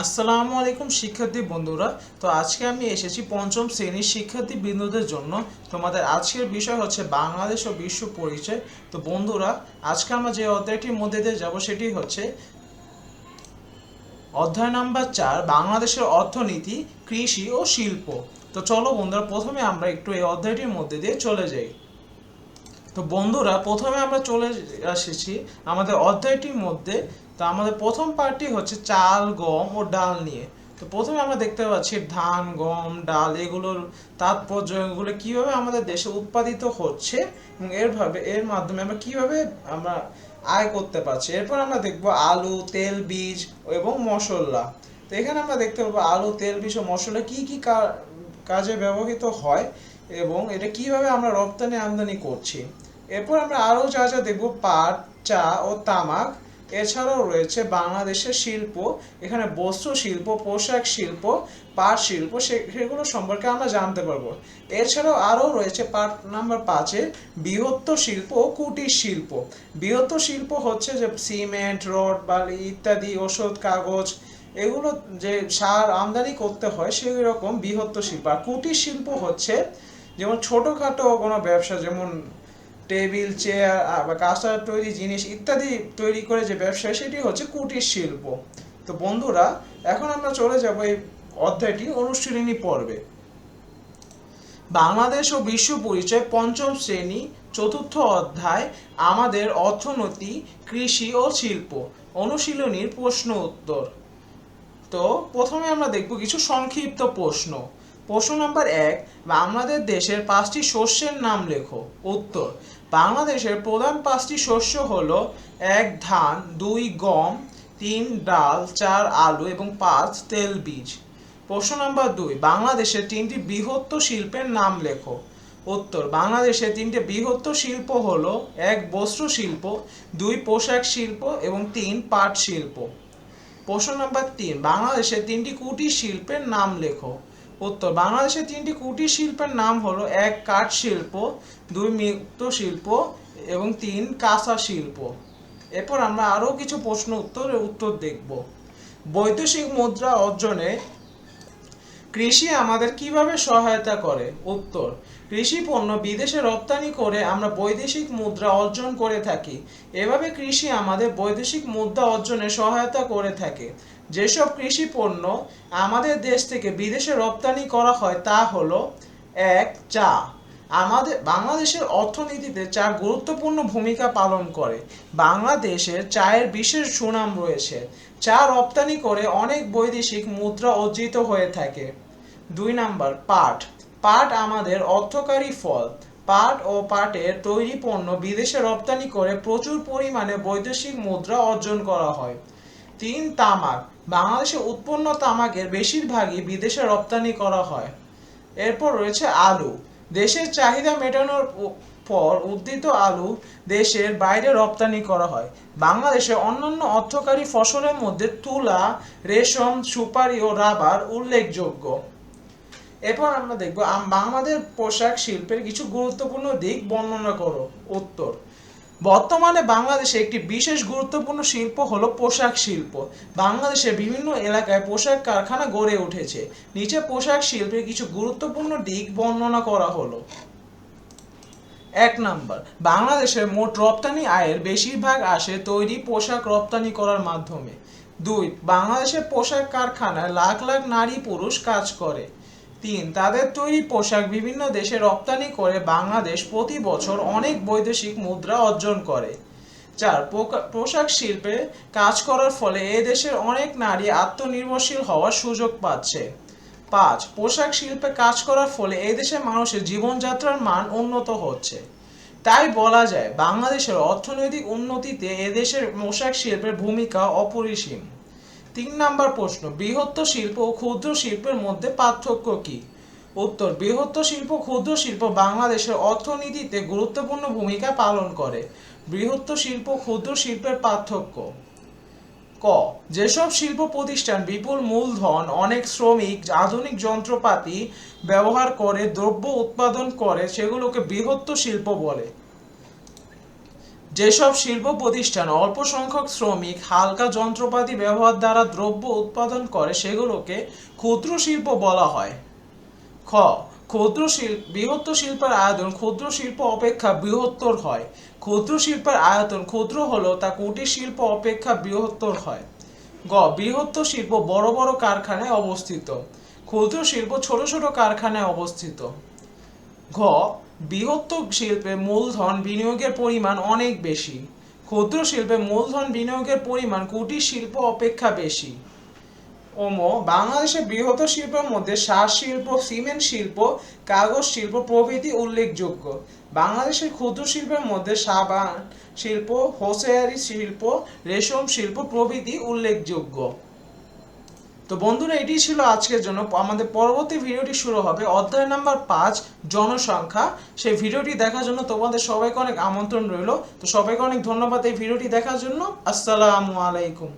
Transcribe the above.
আসসালামু আলাইকুম শিক্ষার্থী বন্ধুরা। তো আজকে আমি এসেছি পঞ্চম শ্রেণির শিক্ষার্থী বিন্দুদের জন্য। তোমাদের আজকের বিষয় হচ্ছে বাংলাদেশ ও বিশ্ব পরিচয়। তো বন্ধুরা, আজকে আমরা যে অধ্যায়টির মধ্যে দিয়ে যাব সেটি হচ্ছে অধ্যায় নাম্বার চার, বাংলাদেশের অর্থনীতি, কৃষি ও শিল্প। তো চলো বন্ধুরা, প্রথমে আমরা একটু এই অধ্যায়টির মধ্যে দিয়ে চলে যাই। তো বন্ধুরা, প্রথমে আমরা চলে এসেছি আমাদের অধ্যায়টির মধ্যে। তো আমাদের প্রথম পার্টটি হচ্ছে চাল, গম ও ডাল নিয়ে। তো প্রথমে আমরা দেখতে পাচ্ছি ধান, গম, ডাল এগুলোর তাৎপর্য এগুলো কীভাবে আমাদের দেশে উৎপাদিত হচ্ছে এবং এরভাবে এর মাধ্যমে আমরা কীভাবে আমরা আয় করতে পারছি। এরপর আমরা দেখব আলু, তেল, বীজ এবং মশলা। তো এখানে আমরা দেখতে পাবো আলু, তেল, বীজ ও মশলা কী কী, কাজে ব্যবহৃত হয় এবং এটা কীভাবে আমরা রপ্তানি আমদানি করছি। এরপর আমরা আরও যা যা দেখব, পাট, চা ও তামাক, এছাড়াও রয়েছে বাংলাদেশের শিল্প, এখানে বস্ত্র শিল্প, পোশাক শিল্প, পাট শিল্প সেগুলো সম্পর্কে আমরা জানতে পারব। এছাড়াও আরও রয়েছে পার্ট নাম্বার পাঁচে বৃহত্তর শিল্প ও কুটির শিল্প। বৃহত্তর শিল্প হচ্ছে যে সিমেন্ট, রড, বালি ইত্যাদি, ওষুধ, কাগজ, এগুলো যে সার আমদানি করতে হয়, সেই রকম বৃহত্তর শিল্প। আর কুটির শিল্প হচ্ছে যেমন ছোটোখাটো কোনো ব্যবসা, যেমন টেবিল, চেয়ার বা কাঁসার তৈরি জিনিস ইত্যাদি তৈরি করে যে ব্যবসা, সেটি হচ্ছে কুটির শিল্প। তো বন্ধুরা, এখন আমরা চলে যাব এই অধ্যায়টি অনুশীলনী পর্বে। বাংলাদেশ ও বিশ্ব পরিচয় পঞ্চম শ্রেণি, চতুর্থ অধ্যায়, আমাদের অর্থনীতি, কৃষি ও শিল্প। অনুশীলনীর প্রশ্ন উত্তর। তো প্রথমে আমরা দেখব কিছু সংক্ষিপ্ত প্রশ্ন। প্রশ্ন নাম্বার এক, বাংলাদেশ দেশের পাঁচটি শস্যের নাম লেখো। উত্তর, বাংলাদেশের প্রধান পাঁচটি শস্য হল এক ধান, দুই গম, তিন ডাল, চার আলু এবং পাঁচ তেল বীজ। প্রশ্ন নাম্বার দুই, বাংলাদেশের তিনটি বৃহত্তর শিল্পের নাম লেখো। উত্তর, বাংলাদেশের তিনটে বৃহত্তর শিল্প হল এক বস্ত্র শিল্প, দুই পোশাক শিল্প এবং তিন পাট শিল্প। প্রশ্ন নাম্বার তিন, বাংলাদেশের তিনটি কুটির শিল্পের নাম লেখো। উত্তর। বাংলাদেশের তিনটি কুটির শিল্পের নাম হলো, এক কাঠ শিল্প, দুই মৃত্যু শিল্প এবং তিন কাঁসা শিল্প। এরপর আমরা আরও কিছু প্রশ্ন উত্তরের উত্তর দেখব। বৈদেশিক মুদ্রা অর্জনে কৃষি আমাদের কীভাবে সহায়তা করে? উত্তর, কৃষি পণ্য বিদেশে রপ্তানি করে আমরা বৈদেশিক মুদ্রা অর্জন করে থাকি। এভাবে কৃষি আমাদের বৈদেশিক মুদ্রা অর্জনে সহায়তা করে থাকে। যেসব কৃষি পণ্য আমাদের দেশ থেকে বিদেশে রপ্তানি করা হয় তা হলো, এক, চা। আমাদের, বাংলাদেশের অর্থনীতিতে চা গুরুত্বপূর্ণ ভূমিকা পালন করে। বাংলাদেশের চায়ের বিশেষ সুনাম রয়েছে। চা রপ্তানি করে অনেক বৈদেশিক মুদ্রা অর্জিত হয়ে থাকে। দুই নাম্বার, পাট। পাট আমাদের অর্থকারী ফল। পাট ও পাটের তৈরি পণ্য বিদেশে রপ্তানি করে প্রচুর পরিমাণে বৈদেশিক মুদ্রা অর্জন করা হয়। তিন, তামাক। বাংলাদেশে উৎপন্ন তামাকের বেশিরভাগই বিদেশে রপ্তানি করা হয়। এরপর রয়েছে আলু। দেশের চাহিদা মেটানোর পর উদ্ভিদ আলু দেশের বাইরে রপ্তানি করা হয়। বাংলাদেশে অন্যান্য অর্থকারী ফসলের মধ্যে তুলা, রেশম, সুপারি ও রাবার উল্লেখযোগ্য। এরপর আমরা দেখব বাংলাদেশ পোশাক শিল্পের কিছু গুরুত্বপূর্ণ দিক বর্ণনা করো। উত্তর, বর্তমানে বাংলাদেশে একটি বিশেষ গুরুত্বপূর্ণ শিল্প হলো পোশাক শিল্প। বাংলাদেশের বিভিন্ন এলাকায় পোশাক কারখানা গড়ে উঠেছে। নিচে পোশাক শিল্পের কিছু গুরুত্বপূর্ণ দিক বর্ণনা করা হলো। এক নাম্বার বাংলাদেশের মোট রপ্তানি আয়ের বেশিরভাগ আসে তৈরি পোশাক রপ্তানি করার মাধ্যমে। দুই বাংলাদেশের পোশাক কারখানায় লাখ লাখ নারী পুরুষ কাজ করে। তিন, তাদের তৈরি পোশাক বিভিন্ন দেশে রপ্তানি করে বাংলাদেশ প্রতি বছর অনেক বৈদেশিক মুদ্রা অর্জন করে। চার পোশাক শিল্পে কাজ করার ফলে এ দেশের অনেক নারী আত্মনির্ভরশীল হওয়ার সুযোগ পাচ্ছে। পাঁচ, পোশাক শিল্পে কাজ করার ফলে দেশের মানুষের জীবনযাত্রার মান উন্নত হচ্ছে। তাই বলা যায়, বাংলাদেশের অর্থনৈতিক উন্নতিতে এদেশের পোশাক শিল্পের ভূমিকা অপরিসীম। তিন নাম্বার প্রশ্ন, বৃহত্তর শিল্প ও ক্ষুদ্র শিল্পের মধ্যে পার্থক্য কি? উত্তর, বৃহত্তর শিল্প ক্ষুদ্র শিল্প বাংলাদেশের অর্থনীতিতে গুরুত্বপূর্ণ ভূমিকা পালন করে। বৃহত্তর শিল্প ক্ষুদ্র শিল্পের পার্থক্য ক। যেসব শিল্প প্রতিষ্ঠান বিপুল মূলধন, অনেক শ্রমিক, আধুনিক যন্ত্রপাতি ব্যবহার করে, দ্রব্য উৎপাদন করে, সেগুলোকে বৃহত্তর শিল্প বলে। যেসব শিল্প প্রতিষ্ঠান অল্প সংখ্যক শ্রমিক, হালকা যন্ত্রপাতি ব্যবহার দ্বারা দ্রব্য উৎপাদন করে, সেগুলোকে ক্ষুদ্র শিল্প বলা হয়। খ। ক্ষুদ্র শিল্প বৃহত্তর শিল্পের আয়তন ক্ষুদ্র শিল্প অপেক্ষা বৃহত্তর হয়। ক্ষুদ্র শিল্পের আয়তন ক্ষুদ্র হলেও তা কুটির শিল্প অপেক্ষা বৃহত্তর হয়। গ বৃহত্তর শিল্প বড় বড় কারখানায় অবস্থিত। ক্ষুদ্র শিল্প ছোট ছোট কারখানায় অবস্থিত। ঘ বৃহত্তর শিল্পে মূলধন বিনিয়োগের পরিমাণ অনেক বেশি। ক্ষুদ্র শিল্পে মূলধন বিনিয়োগের পরিমাণ কুটির শিল্প অপেক্ষা বেশি। ওম বাংলাদেশের বৃহত্তর শিল্পের মধ্যে সার শিল্প, সিমেন্ট শিল্প, কাগজ শিল্প প্রভৃতি উল্লেখযোগ্য। বাংলাদেশের ক্ষুদ্র শিল্পের মধ্যে সাবান শিল্প, হোসেয়ারি শিল্প, রেশম শিল্প প্রভৃতি উল্লেখযোগ্য। তো বন্ধুরা, এটি ছিল আজকের জন্য। আমাদের পরবর্তী ভিডিওটি শুরু হবে অধ্যায় নাম্বার পাঁচ, জনসংখ্যা। সেই ভিডিওটি দেখার জন্য তোমাদের সবাইকে অনেক আমন্ত্রণ রইল। তো সবাইকে অনেক ধন্যবাদ এই ভিডিওটি দেখার জন্য। আসসালামু আলাইকুম।